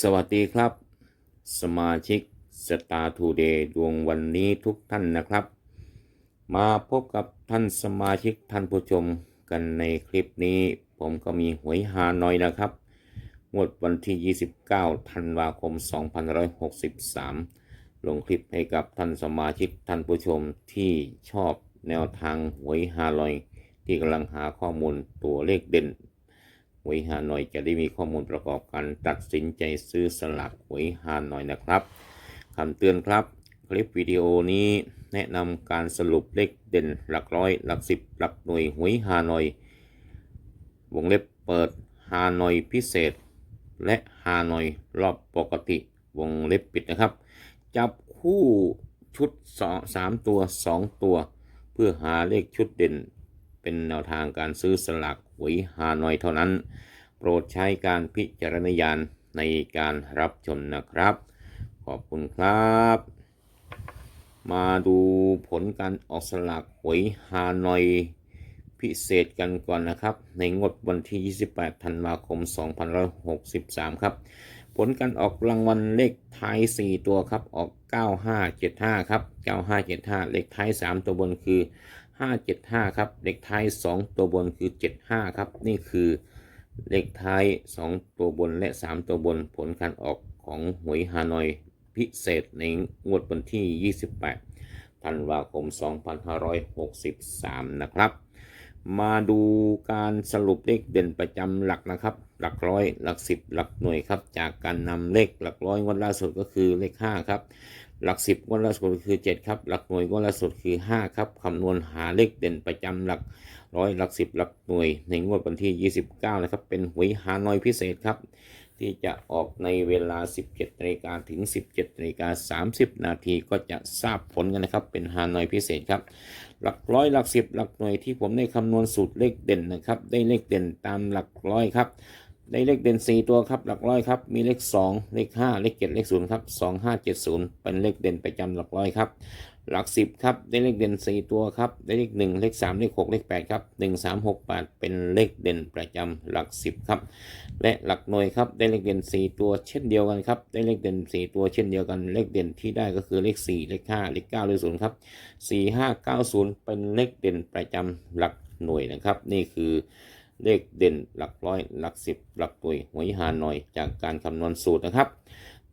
สวัสดีครับ สมาชิกสตาร์ทูเดย์ดวงวันนี้ทุกท่านนะครับ มาพบกับท่านสมาชิกท่านผู้ชมกันในคลิปนี้ ผมก็มีหวยฮานอยนะครับงวดวันที่ 29 ธันวาคม 2563 ลงคลิปให้กับท่านสมาชิกท่านผู้ชมที่ชอบแนวทางหวยฮานอย ที่กำลังหาข้อมูลตัวเลขเด่น หวยฮานอยจะได้มีข้อมูลประกอบการตัดสินใจซื้อสลากหวยฮานอยนะครับคำเตือนครับ คลิปวิดีโอนี้แนะนำการสรุปเลขเด่นหลักร้อย หลักสิบหลักหน่วยหวยฮานอย วงเล็บเปิดฮานอยพิเศษ และฮานอยรอบปกติวงเล็บปิดนะครับ จับคู่ชุดสองสามตัวสองตัว เพื่อหาเลขชุดเด่น เป็นแนวทางการซื้อสลาก หวยฮานอยเท่านั้น โปรดใช้การพิจารณญาณในการรับชมนะครับ ขอบคุณครับ มาดูผลการออกสลากหวยฮานอยพิเศษกันก่อนนะครับ ในงวดวันที่ 28 ธันวาคม 2563 ครับ ผลการออกรางวัลเลขท้าย 4 ตัวครับ ออก 9575 ครับ 9575 เลขท้าย 3 ตัวบนคือ 575 ครับเลขท้าย 2 ตัวบนคือ 75 ครับ นี่คือเลขท้าย 2 ตัวบนและ 3 ตัวบนผลการออกของหวยฮานอยพิเศษในงวดวันที่ 28 ธันวาคม 2563 นะครับ มาดูการสรุปเลขเด่นประจำหลักนะครับ หลักร้อย หลักสิบหลักหน่วยครับ จากการนำเลขหลักร้อยงวดล่าสุดก็คือเลขห้าครับ หลักสิบงวดล่าสุดคือเจ็ดครับ หลักหน่วยงวดล่าสุดคือห้าครับคำนวณหาเลขเด่นประจำหลักร้อยหลักสิบหลักหน่วยในงวดวันที่29นะครับ เป็นหวยฮาหน่อยพิเศษครับ ที่จะออกในเวลา 17นาฬิกาถึง 17นาฬิกา30 นาทีก็จะทราบผลกันนะครับ เป็นฮานอยพิเศษครับ หลักร้อยหลักสิบหลักหน่วยที่ผมได้คำนวณสูตรเลขเด่นนะครับ ได้เลขเด่นตามหลักร้อยครับ ได้เลขเด่น 4 ตัวครับหลักร้อยครับมีเลข 2 เลข 5 เลข 7 เลข 0 ครับ 2 5 7 0 เป็นเลขเด่นประจำหลักร้อยครับหลัก 10 ครับได้เลขเด่น 4 ตัวครับได้เลข 1 เลข 3 เลข 6 เลข 8 ครับ 1 3 6 8 เป็นเลขเด่นประจำหลัก 10 ครับ และหลักหน่วยครับได้เลขเด่น 4 ตัวเช่นเดียวกันครับได้เลขเด่น 4 ตัวเช่นเดียวกันเลขเด่นที่ได้ก็คือเลข 4 เลข 5 เลข 9 เลข 0 ครับ 4 5 9 0 เป็นเลขเด่นประจำหลักหน่วยนะครับ นี่คือ เลขเด่นหลักร้อยหลักสิบหลักหน่วยหวยหาหน่อยจากการคำนวณสูตรนะครับ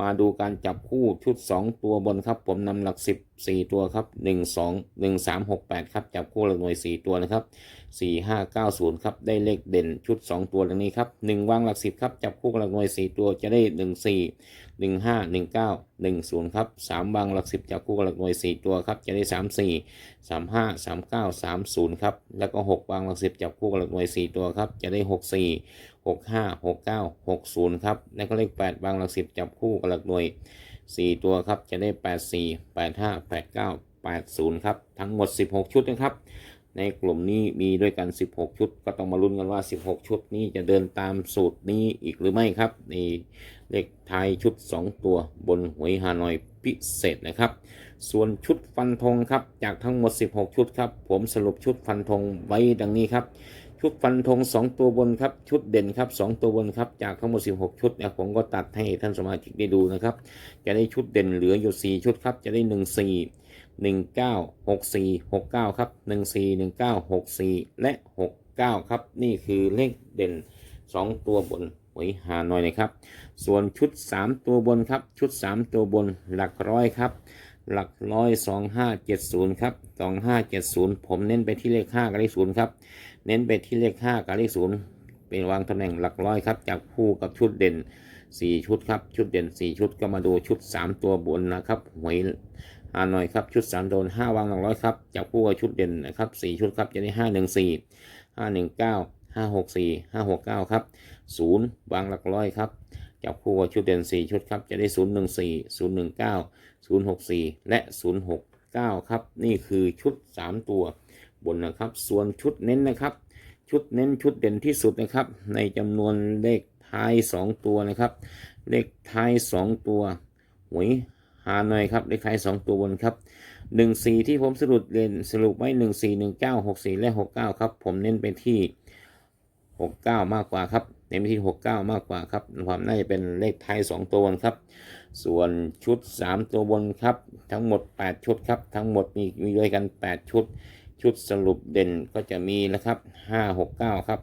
มาดูการจับคู่ชุด 2 ตัวบนครับ ผมนำหลัก 10 4 ตัวครับ 1 2 1 3 6 8 ครับ จับคู่หลักหน่วย 4 ตัวนะครับ 4 5 9 0 ครับ ได้เลขเด่นชุด 2 ตัวดังนี้ครับ 1 วางหลัก 10 ครับ จับคู่หลักหน่วย 4 ตัวจะได้ 1 4 1 5 1 9 1 0 ครับ 3 วางหลัก 10 จับคู่หลักหน่วย 4 ตัวครับ จะได้ 3 4 3 5 3 9 3 0 ครับ แล้วก็ 6 วางหลัก 10 จับคู่หลักหน่วย 4 ตัวครับ จะได้ 6 4 6 5 6 9 6 0 ครับ แล้วก็เลข8วางหลัก 10 จับคู่กับหลักหน่วย 4 ตัวครับ จะได้ 8 4 8 5 8 9 8 0 ครับ ทั้งหมด 16 ชุดนะครับ ในกลุ่มนี้มีด้วยกัน 16 ชุด ก็ต้องมาลุ้นกันว่า 16 ชุดนี้จะเดินตามสูตรนี้อีกหรือไม่ครับในเลขท้ายชุด 2 ตัวบนหวยฮานอยพิเศษนะครับ ส่วนชุดฟันธงครับ จากทั้งหมด 16 ชุดครับ ผมสรุปชุดฟันธงไว้ดังนี้ครับ ชุดฟันธง2 ตัวบนครับ ชุดเด่นครับ 2 ตัวบนครับ จากทั้งหมด 16 ชุดเนี่ยผมก็ตัดให้ท่านสมาชิกได้ดูนะครับ จะได้ชุดเด่นเหลืออยู่ 4 ชุดครับ จะได้ 1 4 1 9 6 4 6 9 ครับ 1 4 1 9 6 4 และ 6 9 ครับ นี่คือเลขเด่น 2 ตัวบนหวยหาหน่อยนะครับ ส่วนชุด 3 ตัวบนครับ ชุด 3 ตัวบนหลักร้อยครับหลักร้อยสองห้าเจ็ดศูนย์ครับสองห้าเจ็ดศูนย์ผมเน้นไปที่เลขห้ากับเลขศูนย์ครับ เน้นไปที่เลขห้ากับเลขศูนย์เป็นวางตำแหน่งหลักร้อยครับ จากคู่กับชุดเด่นสี่ชุดครับ ชุดเด่นสี่ชุดก็มาดูชุดสามตัวบนนะครับหวยฮานอยครับชุดสามโดนห้าวางหลักร้อยครับจากคู่กับชุดเด่นนะครับสี่ชุดครับจะได้ห้าหนึ่งสี่ห้าหนึ่งเก้าห้าหกสี่ห้าหกเก้าครับศูนย์วางหลักร้อยครับจับคู่กับชุดเด่น 4 ชุดครับ จะได้ 0 1 4 0 1 9 0 6 4 และ 0 6 9 ครับ นี่คือชุด 3 ตัว บนนะครับ ส่วนชุดเน้นนะครับ ชุดเน้นชุดเด่นที่สุดนะครับ ในจำนวนเลขท้าย 2 ตัวนะครับ เลขท้าย 2 ตัวหวยหาหน่อยครับเลขท้าย 2 ตัวบนครับ1 4 ที่ผมสรุปเรียนสรุปไว้ 1 4 1 9 6 4 และ 6 9 ครับ ผมเน้นไปที่ 69 มากกว่าครับเน้นไปที่หกเก้ามากกว่าครับความน่าจะเป็นเลขไทยสองตัวบนครับ ส่วนชุดสามตัวบนครับ ทั้งหมดแปดชุดครับ ทั้งหมดมีมีด้วยกันแปดชุด ชุดสรุปเด่นก็จะมีนะครับห้าหกเก้าครับ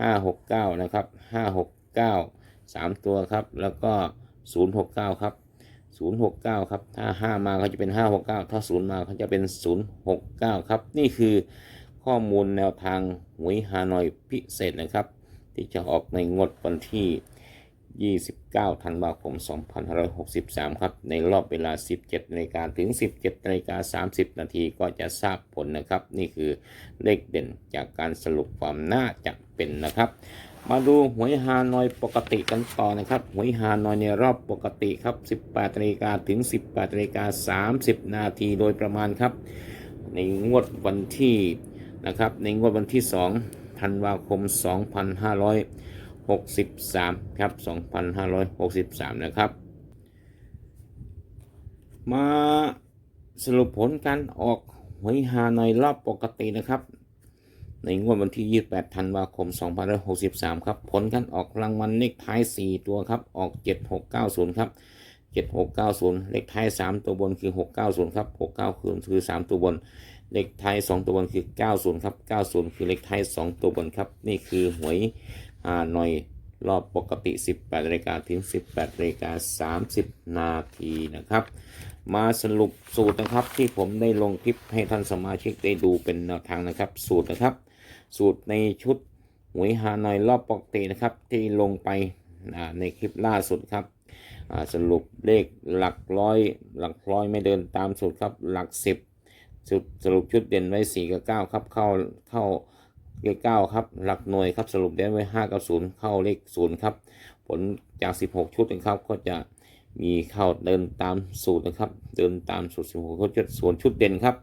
ห้าหกเก้านะครับห้าหกเก้าสามตัวครับ แล้วก็ศูนย์หกเก้าครับศูนย์หกเก้าครับ ถ้าห้ามาเขาจะเป็นห้าหกเก้าถ้าศูนย์มาเขาจะเป็นศูนย์หกเก้าครับ นี่คือข้อมูลแนวทางหวยฮานอยพิเศษนะครับ ที่จะออกในงวดวันที่ 29ธันวาคม 2563 ครับ ในรอบเวลา 17นาฬิกาถึง 17นาฬิกา30 นาทีก็จะทราบผลนะครับ นี่คือเลขเด่นจากการสรุปความน่าจะเป็นนะครับ มาดูหวยฮานอยปกติกันต่อนะครับ หวยฮานอยในรอบปกติครับ 18นาฬิกาถึง 18นาฬิกา30 นาทีโดยประมาณครับ ในงวดวันที่นะครับ ในงวดวันที่ 2 ธันวาคม 2563 ครับ 2563 นะครับ มาสรุปผลการออกหวยฮานอยรอบปกตินะครับ ในงวดวันที่ 28 ธันวาคม 2563 ครับ ผลการออกรางวัลเลขท้าย 4 ตัวครับ ออก 7690 ครับ 7690 เลขท้าย 3 ตัวบนคือ 690 ครับ 690 คือ 3 ตัวบนเลขท้าย2ตัวบนคือ 90 ครับ 90 คือเลขท้าย2ตัวบนครับ นี่คือหวย ฮานอยรอบปกติ 18นาฬิกาถึง 18นาฬิกา30 นาทีนะครับ มาสรุปสูตรนะครับที่ผมได้ลงคลิปให้ท่านสมาชิกได้ดูเป็นแนวทางนะครับ สูตรนะครับ สูตรในชุดหวยฮานอยรอบปกตินะครับที่ลงไปในคลิปล่าสุดครับสรุปเลขหลักร้อย หลักร้อยไม่เดินตามสูตรครับหลักสิบสุดสรุปชุดเด่นไว้สี่กับเก้าครับเข้าเข้า เลขเก้าครับ หลักหน่วยครับสรุปเด่นไว้ห้ากับศูนย์เข้าเลขศูนย์ครับ ผลจาก16ชุดนะครับก็จะมีเข้าเดินตามสูตรนะครับ เดินตามสูตร16ชุดส่วนชุดเด่นครับ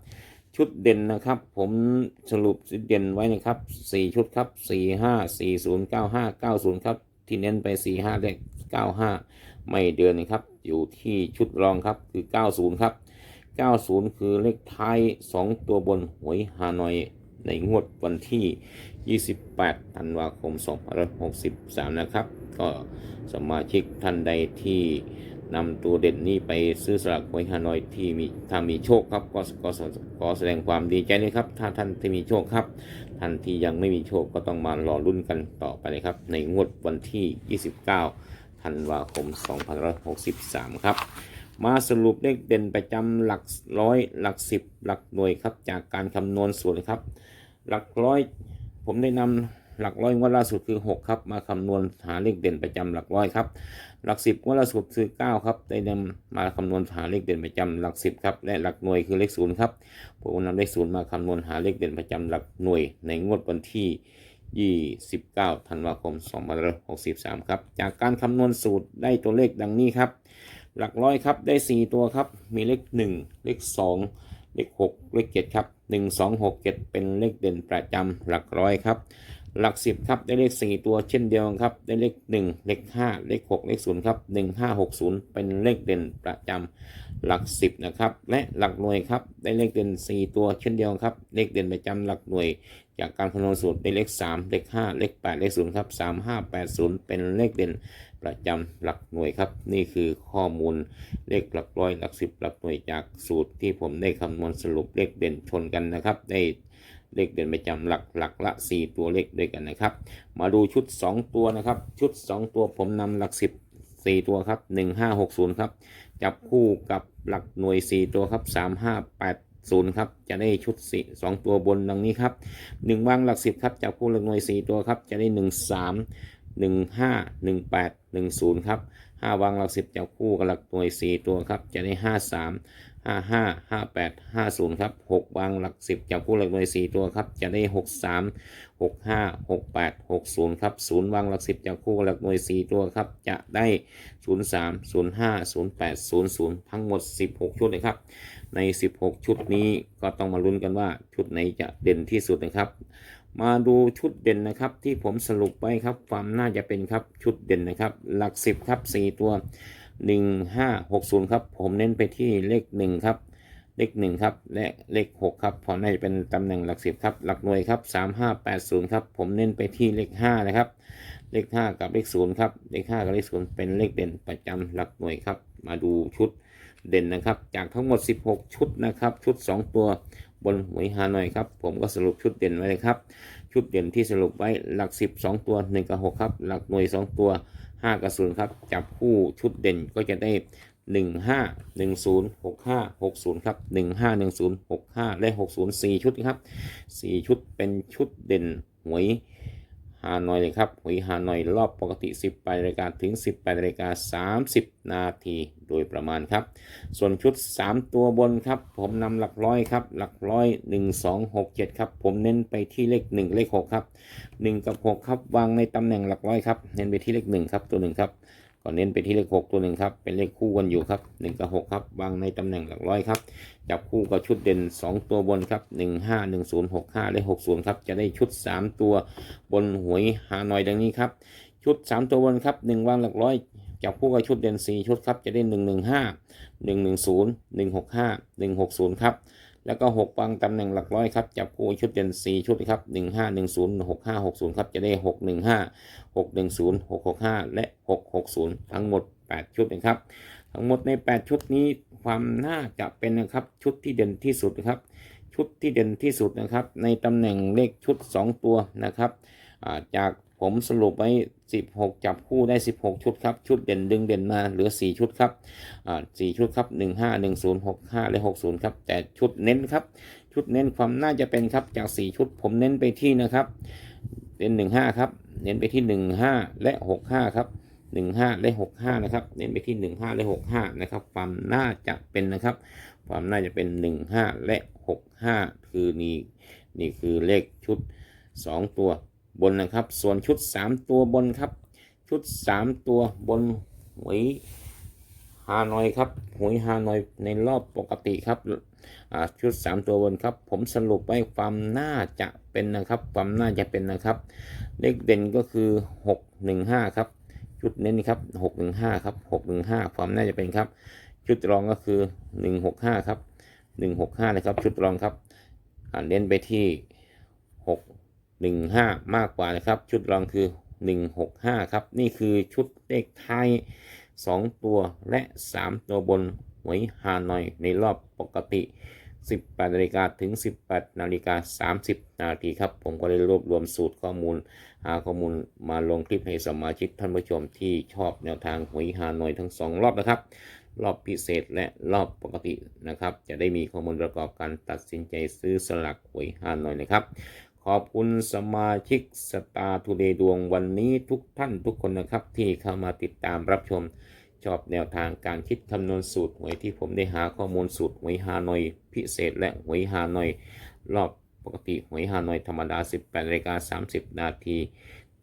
ชุดเด่นนะครับ ผมสรุปชุดเด่นไว้นะครับ4ชุดครับ4 5 4 0 9 5 9 0ครับที่เน้นไป4 5เลข95ไม่เดือนนะครับ อยู่ที่ชุดรองครับคือ90ครับ90คือเลขท้าย2ตัวบนหวยฮานอย ในงวดวันที่ 28 ธันวาคม 2563 นะครับ ก็สมาชิกท่านใดที่นำตัวเด่นนี้ไปซื้อสลากหวยฮานอยที่มีถ้ามีโชคครับก็ก็ขอแสดงความดีใจเลยครับ ถ้าท่านที่มีโชคครับ ท่านที่ยังไม่มีโชคก็ต้องมารอรุ่นกันต่อไปเลยครับ ในงวดวันที่ 29 ธันวาคม 2563 ครับ มาสรุปเลขเด่นประจำหลักร้อยหลักสิบหลักหน่วยครับ จากการคำนวณสูตรครับ หลักร้อย ผมได้นำหลักร้อยงวดล่าสุดคือ 6 ครับ มาคำนวณหาเลขเด่นประจำหลักร้อยครับ หลักสิบงวดล่าสุดคือ 9 ครับ ได้นำมาคำนวณหาเลขเด่นประจำหลักสิบครับและหลักหน่วยคือเลขศูนย์ครับผมนำเลขศูนย์มาคำนวณหาเลขเด่นประจำหลักหน่วย ในงวดวันที่29ธันวาคม2563 ครับ จากการคำนวณสูตรได้ตัวเลขดังนี้ครับ หลักร้อยครับได้ 4 ตัวครับ มีเลข 1 เลข 2 เลข 6 เลข 7 ครับ 1 2 6 7 เป็นเลขเด่นประจำหลักร้อยครับ หลัก10ครับได้เลข4ตัวเช่นเดียวกันครับได้เลข1เลข5เลข6เลข0ครับ1 5 6 0เป็นเลขเด่นประจำหลัก10นะครับและหลักหน่วยครับได้เลขเด่น4ตัวเช่นเดียวกันครับเลขเด่นประจำหลักหน่วย จากการคำนวณสูตรได้เลข3เลข5เลข8เลข0ครับ3 5 8 0เป็นเลขเด่นประจำหลักหน่วยครับนี่คือข้อมูลเลขหลักร้อยหลักสิบหลักหน่วยจากสูตรที่ผมได้คำนวณสรุปเลขเด่นชนกันนะครับได้ เลขเด่นประจำหลักหลักละ 4 ตัวเลขด้วยกันนะครับ มาดูชุด 2 ตัวนะครับ ชุด 2 ตัวผมนำหลัก 10 4 ตัวครับ 1560 ครับ จับคู่กับหลักหน่วย 4 ตัวครับ 3580 ครับ จะได้ชุด 4 2 ตัวบนดังนี้ครับ 1 วางหลัก 10 ครับ จับคู่หลักหน่วย 4 ตัวครับ จะได้ 13หนึ่งห้าหนึ่งแปดหนึ่งศูนย์ครับห้าวางหลักสิบจับคู่กับหลักหน่วยสี่ตัวครับ จะได้ห้าสาม ห้าห้าห้าแปดห้าศูนย์ครับหกวางหลักสิบจับคู่หลักหน่วยสี่ตัวครับจะได้หกสามหกห้าหกแปดหกศูนย์ครับศูนย์วางหลักสิบจับคู่หลักหน่วยสี่ตัวครับจะได้ศูนย์สามศูนย์ห้าศูนย์แปดศูนย์ศูนย์ทั้งหมดสิบหกชุดเลยครับใน16ชุดนี้ก็ต้องมาลุ้นกันว่าชุดไหนจะเด่นที่สุดนะครับ มาดูชุดเด่นนะครับที่ผมสรุปไว้ครับความน่าจะเป็นครับชุดเด่นนะครับ หลัก10ครับ4ตัว 1 5 6 0 ครับ ผมเน้นไปที่เลข 1 ครับ เลข 1 ครับ และเลข 6 ครับเพอน่าจะเป็นตำแหน่งหลัก10ครับ หลักหน่วยครับ 3 5 8 0 ครับ ผมเน้นไปที่เลข 5 นะครับ เลขห้ากับเลขศูนย์ครับ เลขห้ากับเลขศูนย์เป็นเลขเด่นประจำหลักหน่วยครับ มาดูชุดเด่นนะครับ จากทั้งหมด 16 ชุดนะครับ ชุด 2 ตัวบนหวยฮานอยครับ ผมก็สรุปชุดเด่นไว้เลยครับ ชุดเด่นที่สรุปไว้หลัก 10 2 ตัว 1 กับ 6 ครับ หลักหน่วย 2 ตัว ห้ากระสุนครับ จับคู่ชุดเด่นก็จะได้หนึ่งห้าหนึ่งศูนย์หกห้าหกศูนย์ครับหนึ่งห้าหนึ่งศูนย์หกห้าและหกศูนย์สี่ชุดครับสี่ชุดเป็นชุดเด่นหวย ฮานอยเลยครับหวยฮานอยรอบปกติ 10นาฬิกาถึง18นาฬิกา30 นาทีโดยประมาณครับ ส่วนชุด 3 ตัวบนครับ ผมนำหลักร้อยครับ หลักร้อย 1 2 6 7 ครับ ผมเน้นไปที่เลข 1 เลข 6 ครับ 1 กับ 6 ครับ วางในตำแหน่งหลักร้อยครับ เน้นไปที่เลข 1 ครับตัวหนึ่งครับ ก็เน้นไปที่เลข6ตัวหนึ่งครับเป็นเลขคู่กันอยู่ครับ1กับ6ครับวางในตำแหน่งหลักร้อยครับจับคู่กับชุดเด่น2ตัวบนครับ1 5 1 0 6 5และ60ครับจะได้ชุด3ตัวบนหวยฮานอยดังนี้ครับชุด3ตัวบนครับ1วางหลักร้อยจับคู่กับชุดเด่น4ชุดครับจะได้1 1 5 1 1 0 1 6 5 1 6 0ครับ แล้วก็6วางตำแหน่งหลักร้อยครับ จับคู่ชุดเด่น4 ชุดครับ 1 5 1 0 6 5 6 0 ครับ จะได้ 6 1 5 6 1 0 6 6 5 และ 6 6 0 ทั้งหมด 8 ชุดนะครับ ทั้งหมดใน 8 ชุดนี้ความน่าจะเป็นนะครับ ชุดที่เด่นที่สุดนะครับ ชุดที่เด่นที่สุดนะครับ ในตำแหน่งเลขชุด 2 ตัวนะครับ จาก ผมสรุปไว้ 16 จับคู่ได้ 16 ชุดครับ ชุดเด่นดึงเด่นมาเหลือ 4 ชุดครับอ่า4ชุดครับ 1 5 1 0 6 5 และ 60 ครับ แต่ชุดเน้นครับ ชุดเน้นความน่าจะเป็นครับ จาก 4 ชุดผมเน้นไปที่นะครับเป็น15 ครับ เน้นไปที่ 15 และ 65 ครับ 15 และ 65 นะครับ เน้นไปที่ 15 และ 65 นะครับ ความน่าจะเป็นนะครับ ความน่าจะเป็น 15 และ 65 คือนี่ นี่คือเลขชุด 2 ตัว บนนะครับ ส่วนชุด 3 ตัวบนครับ ชุด 3 ตัวบนหวยฮานอยครับหวยฮานอยในรอบปกติครับชุด 3 ตัวบนครับ ผมสรุปไว้ความน่าจะเป็นนะครับ ความน่าจะเป็นนะครับ เลขเด่นก็คือ 615 ครับ ชุดเน้นครับ 615 ครับ 615 ความน่าจะเป็นครับ ชุดรองก็คือ 165 ครับ 165 นะครับ ชุดรองครับเน้นไปที่ 15 มากกว่านะครับ ชุดรองคือ 165 ครับ นี่คือชุดเลขไทาย 2 ตัวและ 3 ตัวบนหวยฮานอยในรอบปกติ 18นาฬิกาถึง 18นาฬิกา30 นาทีครับ ผมก็ได้รวบรวมสูตรข้อมูล หาข้อมูลมาลงคลิปให้สมาชิกท่านผู้ชมที่ชอบแนวทางหวยฮานอยทั้ง 2 รอบนะครับ รอบพิเศษและรอบปกตินะครับ จะได้มีข้อมูลประกอบการตัดสินใจซื้อสลักหวยฮานอยนะครับ ขอบคุณสมาชิกสตาร์ทูเดย์ดวงวันนี้ทุกท่านทุกคนนะครับที่เข้ามาติดตามรับชม ชอบแนวทางการคิดคำนวณสูตรหวยที่ผมได้หาข้อมูลสูตรหวยฮานอยพิเศษและหวยฮานอยรอบปกติหวยฮานอยธรรมดา 18นาฬิกา30 นาที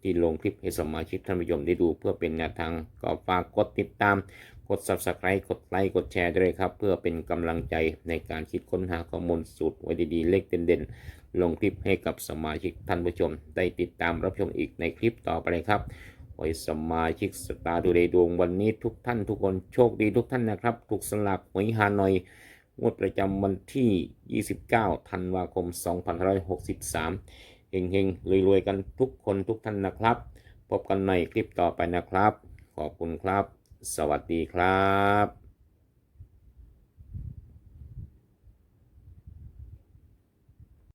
ที่ลงคลิปให้สมาชิกท่านผู้ชมได้ดูเพื่อเป็นแนวทางก็ฝากกดติดตาม กด subscribe กดไลค์กดแชร์ด้วยครับ เพื่อเป็นกำลังใจในการคิดค้นหาข้อมูลสูตรไว้ดีๆ เลขเด่นๆ ลงคลิปให้กับสมาชิกท่านผู้ชม ได้ติดตามรับชมอีกในคลิปต่อไปครับไว้สมาชิกสตาร์ดูเดดวงวันนี้ทุกท่านทุกคนโชคดีทุกท่านนะครับ ถูกสลากหวยฮานอยงวดประจำวันที่ 29 ธันวาคม 2563 เฮงๆรวยๆ กันทุกคนทุกท่านนะครับ พบกันในคลิปต่อไปนะครับ ขอบคุณครับ สวัสดีครับ